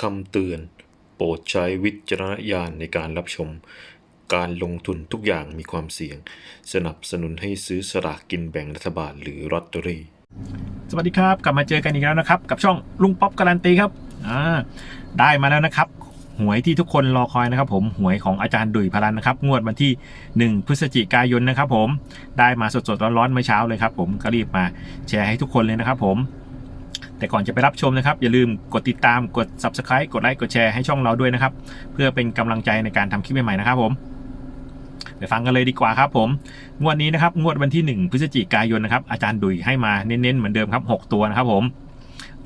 คำเตือน โปรดใช้วิจารณญาณในการรับชม การลงทุนทุกอย่างมีความเสี่ยง สนับสนุนให้ซื้อสลากกินแบ่งรัฐบาลหรือลอตเตอรี่ สวัสดีครับ กลับมาเจอกันอีกแล้วนะครับ กับช่องลุงป๊อปการันตีครับอ่าได้มาแล้วนะครับ หวยที่ทุกคนรอคอยนะครับผมหวยของอาจารย์ดุยพลันนะครับ งวดวันที่ 1 พฤศจิกายนนะครับผมได้มาสดๆร้อนๆเมื่อเช้าเลยครับผมก็รีบมาแชร์ให้ทุกคนเลยนะครับผม แต่ก่อนจะไปรับชมนะครับ อย่าลืมกดติดตามกด subscribe กดไลค์กดแชร์ให้ช่องเราด้วยนะครับ เพื่อเป็นกำลังใจในการทำคลิปใหม่ๆนะครับผมไปฟังกันเลยดีกว่าครับผมงวดนี้นะครับงวดวันที่ 1 พฤศจิกายนนะครับอาจารย์ดุยให้มาเน้นๆเหมือนเดิมครับ 6 ตัวนะครับผม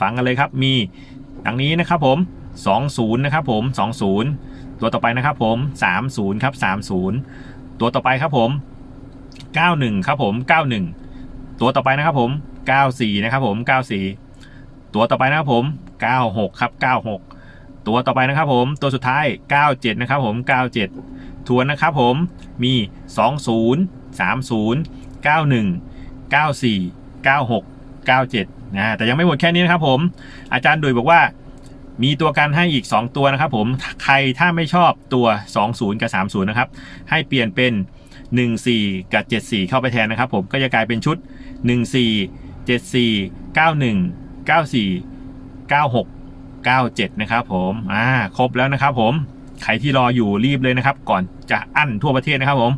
ฟังกันเลยครับมีดังนี้นะครับผม 20นะครับผม 20 ตัวต่อไปนะครับผม 30ครับ30 ตัวต่อไปครับผม 91ครับผม 91 ตัวต่อไปนะครับผม 94นะครับผม 94 ตัวต่อไปนะครับผม 96 ครับ 96 ตัวต่อไปนะครับผม ตัวสุดท้าย 97 นะครับผม 97 ทวนนะครับผม มี 20 30 91 94 96 97นะแต่ยังไม่หมดแค่นี้นะครับผม อาจารย์ดุยบอกว่ามีตัวกันให้อีก 2 ตัวนะครับผมใครถ้าไม่ชอบตัว 20 กับ 30 นะครับ ให้เปลี่ยนเป็น 14 กับ 74 เข้าไปแทนนะครับผมก็จะกลายเป็นชุด 14 74 91 94 96 97 นะครับผมอ่าครบแล้วนะครับผมใครที่รออยู่รีบเลยนะครับ ก่อนจะอั้นทั่วประเทศนะครับผม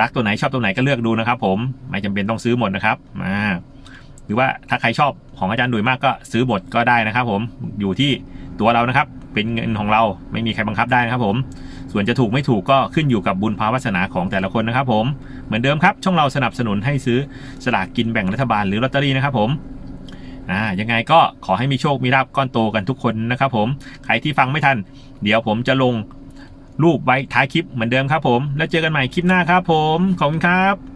รักตัวไหนชอบตัวไหนก็เลือกดูนะครับ ผมไม่จำเป็นต้องซื้อหมดนะครับอ่าหรือว่าถ้าใครชอบของอาจารย์ดุยมากก็ซื้อหมดก็ได้นะครับ ผมอยู่ที่ ตัวเรานะครับ เป็นเงินของเราไม่มีใครบังคับได้นะครับผม ส่วนจะถูกไม่ถูกก็ขึ้นอยู่กับบุญภาวาสนาของแต่ละคนนะครับ ผม เหมือนเดิมครับ ช่องเราสนับสนุนให้ซื้อสลากกินแบ่งรัฐบาลหรือลอตเตอรี่นะครับผมอ่ายังไงก็ขอให้มีโชคมีลาบก้อนโตกันทุกคนนะครับผม ใครที่ฟังไม่ทัน เดี๋ยวผมจะลงรูปไว้ท้ายคลิปเหมือนเดิมครับผม แล้วเจอกันใหม่คลิปหน้าครับผม ขอบคุณครับ